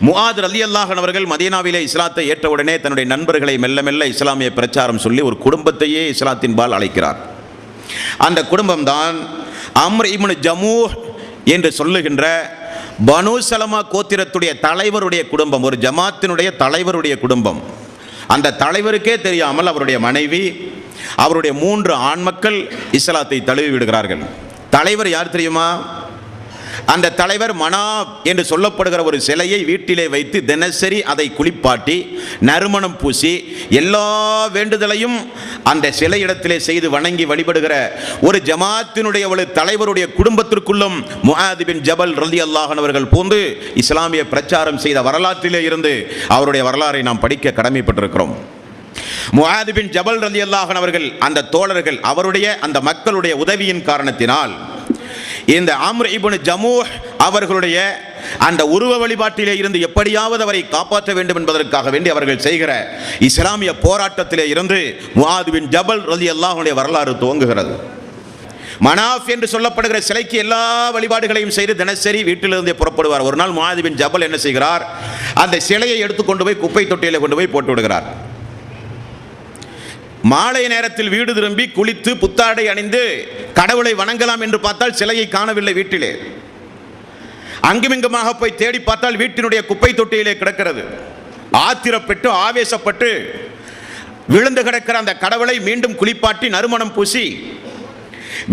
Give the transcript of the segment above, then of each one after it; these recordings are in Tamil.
முஆத் அலி அல்லாஹன் அவர்கள் மதீனாவிலே இஸ்லாத்தை ஏற்றவுடனே தன்னுடைய நண்பர்களை மெல்ல மெல்ல இஸ்லாமிய பிரச்சாரம் சொல்லி ஒரு குடும்பத்தையே இஸ்லாத்தின் பால் அழைக்கிறார். அந்த குடும்பம்தான் அம்ர் இப்னு ஜமூ என்று சொல்லுகின்ற பனு சலமா கோத்திரத்துடைய தலைவருடைய குடும்பம் ஒரு ஜமாத்தினுடைய தலைவருடைய குடும்பம். அந்த தலைவருக்கே தெரியாமல் அவருடைய மனைவி அவருடைய மூன்று ஆண் மக்கள் இஸ்லாத்தை தழுவி விடுகிறார்கள். தலைவர் யார் தெரியுமா? அந்த தலைவர் மனாப் என்று சொல்லப்படுகிற ஒரு சிலையை வீட்டிலே வைத்து தினசரி அதை குளிப்பாட்டி நறுமணம் பூசி எல்லா வேண்டுதலையும் அந்த சிலையிடத்திலே செய்து வணங்கி வழிபடுகிற ஒரு ஜமாத்தினுடைய ஒரு தலைவருடைய குடும்பத்திற்குள்ளும் முஹாதிபின் ஜபல் ரலி அல்லாஹன் அவர்கள் பூந்து இஸ்லாமிய பிரச்சாரம் செய்த வரலாற்றிலே இருந்து அவருடைய வரலாறை நாம் படிக்க கடமைப்பட்டிருக்கிறோம். முஹாதிபின் ஜபல் ரலி அல்லாஹன் அவர்கள் அந்த தோழர்கள் அவருடைய அந்த மக்களுடைய உதவியின் காரணத்தினால் இந்த அம்ர் இபுன் ஜமூஹ் அவர்களுடைய அந்த உருவ வழிபாட்டிலே இருந்து எப்படியாவது அவரை காப்பாற்ற வேண்டும் என்பதற்காக வேண்டி அவர்கள் செய்கிற இஸ்லாமிய போராட்டத்திலே இருந்து முஹாதுவின் ஜபல் ரலி அல்லாஹுடைய வரலாறு துவங்குகிறது. மனாஃப் என்று சொல்லப்படுகிற சிலைக்கு எல்லா வழிபாடுகளையும் செய்து தினசரி வீட்டிலிருந்தே புறப்படுவார். ஒரு நாள் முஹாதுவின் ஜபல் என்ன செய்கிறார்? அந்த சிலையை எடுத்து கொண்டு போய் குப்பை தொட்டியில் கொண்டு போய் போட்டு விடுகிறார். மாலை நேரத்தில் வீடு திரும்பி குளித்து புத்தாடை அணிந்து கடவுளை வணங்கலாம் என்று பார்த்தால் சிலையை காணவில்லை வீட்டிலே. அங்குமிங்குமாக போய் தேடி பார்த்தால் வீட்டினுடைய குப்பை தொட்டியிலே கிடக்கிறது. ஆத்திரப்பட்டு ஆவேசப்பட்டு விழுந்து கிடக்கிற அந்த கடவுளை மீண்டும் குளிப்பாட்டி நறுமணம் பூசி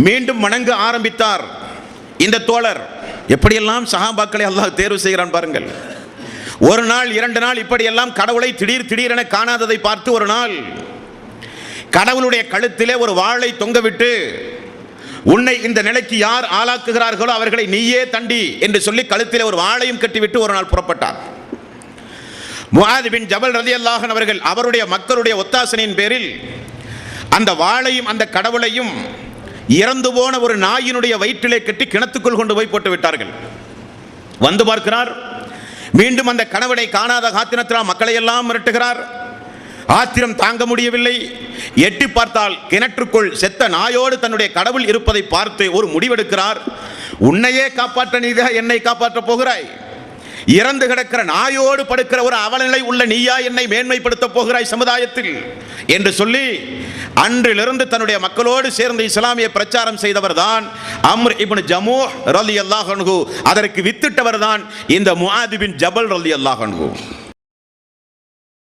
மீண்டும் வணங்க ஆரம்பித்தார் இந்த தோழர். எப்படியெல்லாம் சகாபாக்களை அல்லாஹ் தேர்வு செய்கிறான் பாருங்கள். ஒரு நாள் இரண்டு நாள் இப்படியெல்லாம் கடவுளை திடீர் திடீரென காணாததை பார்த்து ஒரு நாள் கடவுளுடைய கழுத்திலே ஒரு வாளை தொங்கவிட்டு உன்னை இந்த நிலைக்கு யார் ஆளாக்குகிறார்களோ அவர்களை நீயே தண்டி என்று சொல்லி கழுத்திலே ஒரு வாளையும் கட்டிவிட்டு ஒரு நாள் புறப்பட்டார். முஆத் பின் ஜபல் அல்லாஹன் அவர்கள் அவருடைய மக்களுடைய ஒத்தாசனையின் பேரில் அந்த வாளையும் அந்த கடவுளையும் இறந்து போன ஒரு நாயினுடைய வயிற்றிலே கட்டி கிணத்துக்குள் கொண்டு போய் போட்டு விட்டார்கள். வந்து பார்க்கிறார். மீண்டும் அந்த கணவனை காணாத காத்தினத்தினால் மக்களை எல்லாம் மிரட்டுகிறார். ஆத்திரம் தாங்க முடியவில்லை. எட்டி பார்த்தால் கிணற்றுக்குள் செத்த நாயோடு தன்னுடைய கடவுள் இருப்பதை பார்த்து ஒரு முடிவெடுக்கிறார். உன்னையே காப்பாற்ற நீதா என்னை காப்பாற்றப் போகிறாய்? இறந்து கிடக்கிற நாயோடு படுக்கிற ஒரு அவலநிலை உள்ள நீயா என்னை மேன்மைப்படுத்த போகிறாய் சமுதாயத்தில்? என்று சொல்லி அன்றிலிருந்து தன்னுடைய மக்களோடு சேர்ந்து இஸ்லாமிய பிரச்சாரம் செய்தவர் தான் அம்ர் இபின் ஜமூ ரலி அல்லாஹ் அதற்கு வித்திட்டவர் தான் இந்த முஹாதிபின் ஜபல் ரலி அல்லாஹ்